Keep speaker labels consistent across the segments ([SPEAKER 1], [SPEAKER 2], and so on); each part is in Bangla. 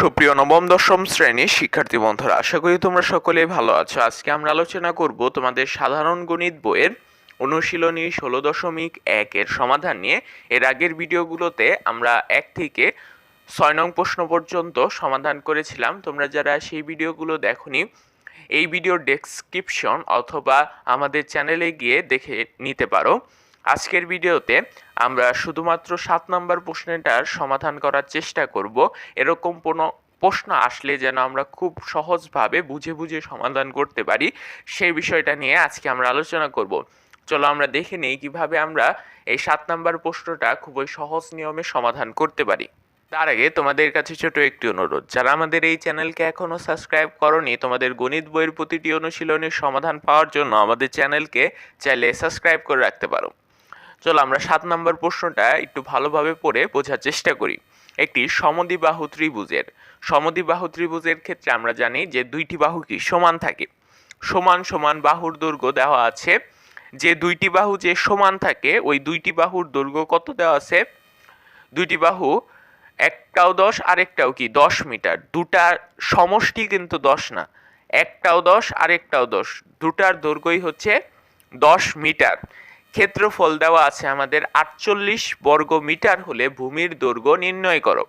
[SPEAKER 1] সুপ্রিয় নবম, দশম শ্রেণির শিক্ষার্থী বন্ধুরা, আশা করি তোমরা সকলেই ভালো আছো। আজকে আমরা আলোচনা করব তোমাদের সাধারণ গণিত বইয়ের অনুশীলনী ষোলো দশমিক একের সমাধান নিয়ে। এর আগের ভিডিওগুলোতে আমরা এক থেকে ছয় নং প্রশ্ন পর্যন্ত সমাধান করেছিলাম। তোমরা যারা সেই ভিডিওগুলো দেখোনি, এই ভিডিওর ডেসক্রিপশন অথবা আমাদের চ্যানেলে গিয়ে দেখে নিতে পারো। আজকের ভিডিওতে আমরা শুধুমাত্র সাত নম্বর প্রশ্নটার সমাধান করার চেষ্টা করব। এরকম কোনো প্রশ্ন আসলে যেন আমরা খুব সহজভাবে বুঝে বুঝে সমাধান করতে পারি, সেই বিষয়টা নিয়ে আজকে আমরা আলোচনা করব। চলো আমরা দেখে নেই কীভাবে আমরা এই সাত নম্বর প্রশ্নটা খুবই সহজ নিয়মে সমাধান করতে পারি। তার আগে তোমাদের কাছে ছোট একটি অনুরোধ, যারা আমাদের এই চ্যানেলকে এখনও সাবস্ক্রাইব করনি, তোমাদের গণিত বইয়ের প্রতিটি অনুশীলনের সমাধান পাওয়ার জন্য আমাদের চ্যানেলকে চাইলে সাবস্ক্রাইব করে রাখতে পারো। চলো আমরা সাত নম্বর প্রশ্নটা একটু ভালোভাবে পড়ে বোঝার চেষ্টা করি। একটি সমদ্বিবাহু ত্রিভুজের সমদ্বিবাহু ত্রিভুজের ক্ষেত্রে আমরা জানি যে দুইটি বাহু কি? সমান থাকে। সমান সমান বাহুর দৈর্ঘ্য দেওয়া আছে। যে দুইটি বাহু যে সমান থাকে, ওই দুইটি বাহুর দৈর্ঘ্য কত দেওয়া আছে? দুইটি বাহু একটাও দশ, আরেকটাও কি? দশ মিটার। দুটার সমষ্টি কিন্তু দশ না। একটাও দশ, আরেকটাও দশ। দুটার দৈর্ঘ্যই হচ্ছে দশ মিটার। ক্ষেত্রফল দেওয়া আছে আমাদের আটচল্লিশ বর্গ মিটার হলে ভূমির দৈর্ঘ্য নির্ণয় করো।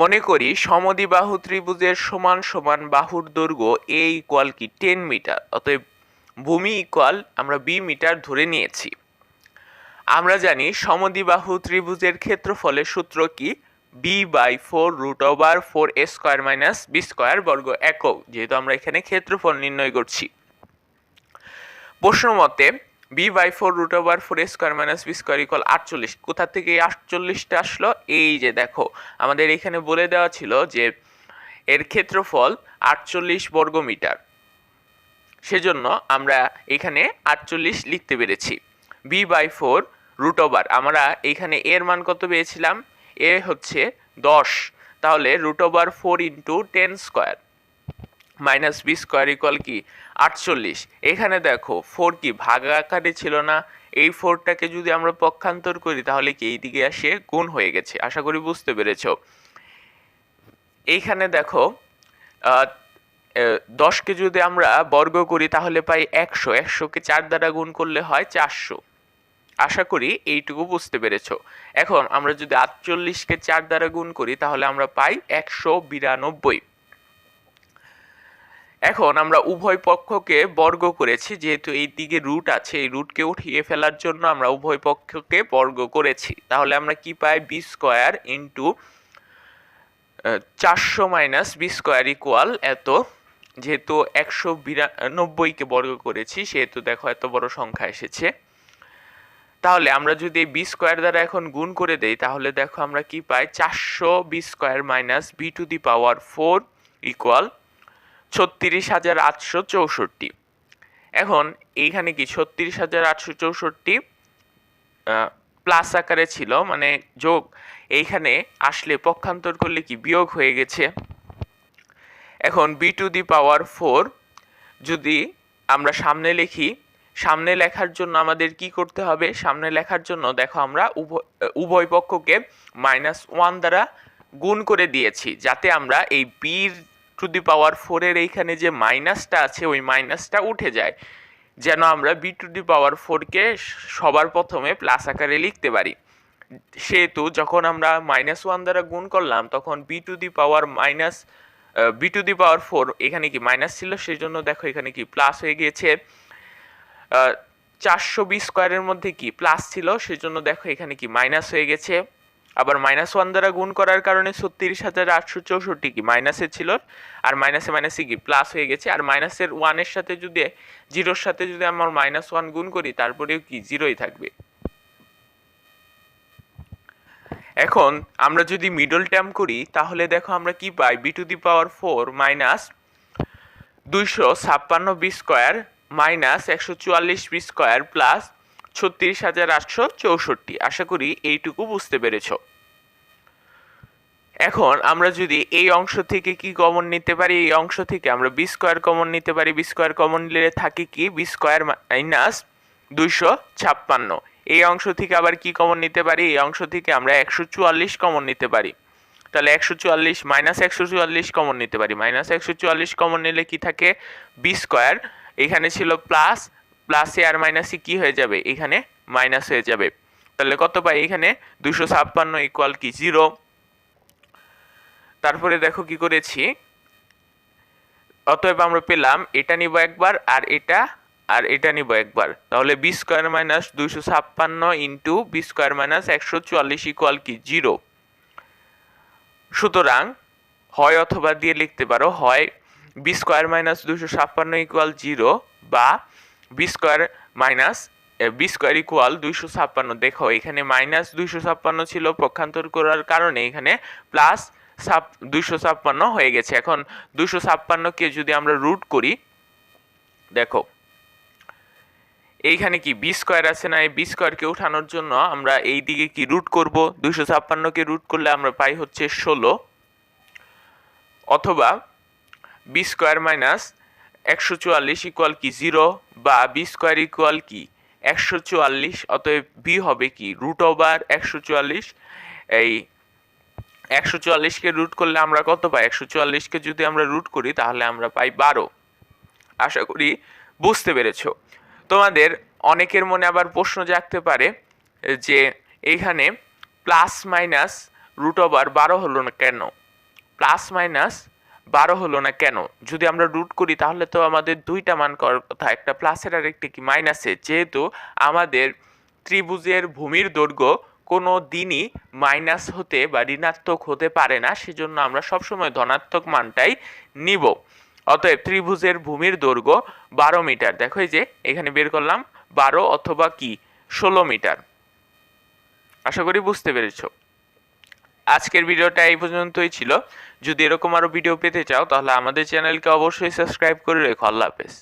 [SPEAKER 1] মনে করি সমদ্বিবাহু ত্রিভুজের সমান সমান বাহুর দৈর্ঘ্য এ ইকুয়াল কি টেন মিটার, অতএব ভূমি ইকুয়াল আমরা বি মিটার ধরে নিয়েছি। আমরা জানি সমদ্বিবাহু ত্রিভুজের ক্ষেত্রফলের সূত্র কি? B by four root over four a square minus b square বর্গ একক, যেহেতু আমরা এখানে ক্ষেত্রফল নির্ণয় করছি। প্রশ্ন মতে b by four root over four square minus b square equal আটচল্লিশ। কোথা থেকে এই আটচল্লিশটা আসলো? এই যে দেখো, আমাদের এখানে বলে দেওয়া ছিল যে, এর ক্ষেত্রফল আটচল্লিশ বর্গ মিটার। সেজন্য আমরা এখানে আটচল্লিশ লিখতে পেরেছি। B by four root over আমরা এখানে এর মান কত পেয়েছিলাম? এ হচ্ছে দশ। তাহলে root over four into ten square minus b square equal কি? আটচল্লিশ। এখানে দেখো ফোর কি ভাগ আকারে ছিল না? এই ফোরটাকে যদি আমরা পক্ষান্তর করি, তাহলে কি এই দিকে আসে? গুণ হয়ে গেছে। আশা করি বুঝতে পেরেছ। এইখানে দেখো দশকে যদি আমরা বর্গ করি, তাহলে পাই একশো। একশোকে চার দ্বারা গুণ করলে হয় চারশো। আশা করি এইটুকু বুঝতে পেরেছ। এখন আমরা যদি আটচল্লিশকে চার দ্বারা গুণ করি, তাহলে আমরা পাই একশো বিরানব্বই। এখন আমরা উভয় পক্ষকে বর্গ করেছি, যেহেতু এই দিকে রুট আছে, এই রুটকে উঠিয়ে ফেলার জন্য আমরা উভয় পক্ষকে বর্গ করেছি। তাহলে আমরা কি পাই? বি স্কোয়ার ইন্টু চারশো মাইনাস বি স্কোয়ার ইকুয়াল এত, যেহেতু একশো বিরানব্বইকে বর্গ করেছি, সেহেতু দেখো এত বড় সংখ্যা এসেছে। তাহলে আমরা যদি এই বি স্কোয়ার দ্বারা এখন গুণ করে দেই, তাহলে দেখো আমরা কি পাই? চারশো b square minus b to the power four equal ছত্রিশ হাজার আটশো চৌষট্টি। এখন এইখানে কি ছত্রিশ হাজার আটশো চৌষট্টি প্লাস আকারে ছিল মানে যোগ, এইখানে আসলে পক্ষান্তর করলে কি বিয়োগ হয়ে গেছে? এখন b to the power four, যদি আমরা সামনে লিখি, সামনে লেখার জন্য আমাদের কি করতে হবে? সামনে লেখার জন্য দেখো আমরা উভয় পক্ষকে মাইনাস ওয়ান দ্বারা গুণ করে দিয়েছি, যাতে আমরা এই বির টু দি পাওয়ার ফোরের এইখানে যে মাইনাসটা আছে, ওই মাইনাসটা উঠে যায়। যেন আমরা বি টু দি পাওয়ার ফোরকে সবার প্রথমে প্লাস আকারে লিখতে পারি। সেহেতু যখন আমরা মাইনাস ওয়ান দ্বারা গুণ করলাম, তখন b to the power minus b to the power four এখানে কি মাইনাস ছিল? সেই জন্য দেখো এখানে কি প্লাস হয়ে গিয়েছে। চারশো বিশ স্কোয়ারের মধ্যে কি প্লাস ছিল? সেজন্য দেখো এখানে কি মাইনাস হয়ে গেছে। আবার মাইনাস ওয়ান দ্বারা গুণ করার কারণে ছত্রিশ হাজার আটশো চৌষট্টি কি? মাইনাসে ছিল আর মাইনাসে মাইনাসে কি? প্লাস হয়ে গেছে। আর মাইনাসের ওয়ানের সাথে যদি জিরোর সাথে যদি আমার মাইনাস ওয়ান গুণ করি, তারপরেও কি? জিরোই থাকবে। এখন আমরা যদি মিডল টার্ম করি, তাহলে দেখো আমরা কি পাই? B to the power four minus দুইশো ছাপ্পান্ন বি স্কোয়ার মাইনাস একশো চুয়াল্লিশ বি স্কোয়ার প্লাস ছত্রিশ হাজার আটশো চৌষট্টি। আশা করি এইটুকু বুঝতে পেরেছ। এখন আমরা যদি এই অংশ থেকে কি কমন নিতে পারি? এই অংশ থেকে আমরা বি স্কোয়ার কমন নিতে পারি। বি স্কোয়ার কমন নিলে থাকে কি? বি স্কোয়ার মাইনাস দুইশো ছাপ্পান্ন। এই অংশ থেকে আবার কি কমন নিতে পারি? এই অংশ থেকে আমরা একশো চুয়াল্লিশ কমন নিতে পারি। তাহলে একশো চুয়াল্লিশ মাইনাস একশো চুয়াল্লিশ কমন নিতে পারি। মাইনাস একশো চুয়াল্লিশ কমন নিলে কি থাকে? বি স্কোয়ার এখানে ছিল প্লাস প্লাসে আর মাইনাসে কি হয়ে যাবে? এখানে মাইনাস হয়ে যাবে। তাহলে কত পাই? এখানে দুশো ছাপ্পান্ন ইকুয়াল কি? জিরো তারপরে দেখো কি করেছি? অতএব আমরা পেলাম, এটা নিব একবার আর এটা আর এটা নিব একবার। তাহলে বি স্কোয়ার মাইনাস দুইশো ছাপ্পান্ন ইন্টু বি স্কোয়ার মাইনাস একশো চুয়াল্লিশ ইকুয়াল কি? জিরো সুতরাং, হয় অথবা দিয়ে লিখতে পারো, হয় বি স্কোয়ার মাইনাস দুশো ছাপ্পান্ন ইকুয়াল জিরো বা b square minus b square equal দুইশো ছাপ্পান্ন। দেখো, এখানে মাইনাস দুইশো ছাপ্পান্ন ছিল পক্ষান্তর করার কারণে এখানে প্লাস ছাপ দুইশো ছাপ্পান্ন হয়ে গেছে। এখন দুইশো ছাপ্পান্নকে যদি আমরা রুট করি, দেখো, এইখানে কি বি স্কোয়ার আছে না? এই বি স্কোয়ারকে উঠানোর জন্য আমরা এই দিকে কি রুট করব? দুইশো ছাপ্পান্নকে রুট করলে আমরা পাই হচ্ছে ষোলো। অথবা বি স্কোয়ার মাইনাস একশো চুয়াল্লিশ ইকুয়াল কি জিরো বা বি স্কোয়ার ইকুয়াল কি? একশো চুয়াল্লিশ, অতএব বি হবে কি? রুট ওভার একশো চুয়াল্লিশ। এই একশো চুয়াল্লিশকে রুট করলে আমরা কত পাই? একশো চুয়াল্লিশকে যদি আমরা রুট করি, তাহলে আমরা পাই বারো। আশা করি বুঝতে পেরেছ। তোমাদের অনেকের মনে আবার প্রশ্ন জাগতে পারে যে এইখানে প্লাস মাইনাস রুট ওভার বারো হলো না কেন? প্লাস মাইনাস বারো হলো না কেন? যদি আমরা রুট করি, তাহলে তো আমাদের দুইটা মান করার কথা। একটা প্লাসের আর একটি কি? মাইনাসের যেহেতু আমাদের ত্রিভুজের ভূমির দৈর্ঘ্য কোনো দিনই মাইনাস হতে বা ঋণাত্মক হতে পারে না, সেজন্য আমরা সবসময় ধনাত্মক মানটাই নিব। অতএব ত্রিভুজের ভূমির দৈর্ঘ্য বারো মিটার। দেখো এই যে, এখানে বের করলাম বারো অথবা কি? ষোলো মিটার। আশা করি বুঝতে পেরেছ। আজকের ভিডিওটা এই পর্যন্তই ছিল। যদি এরকম আরও ভিডিও পেতে চাও, তাহলে আমাদের চ্যানেলকে অবশ্যই সাবস্ক্রাইব করে রেখো। আল্লাহ হাফেজ।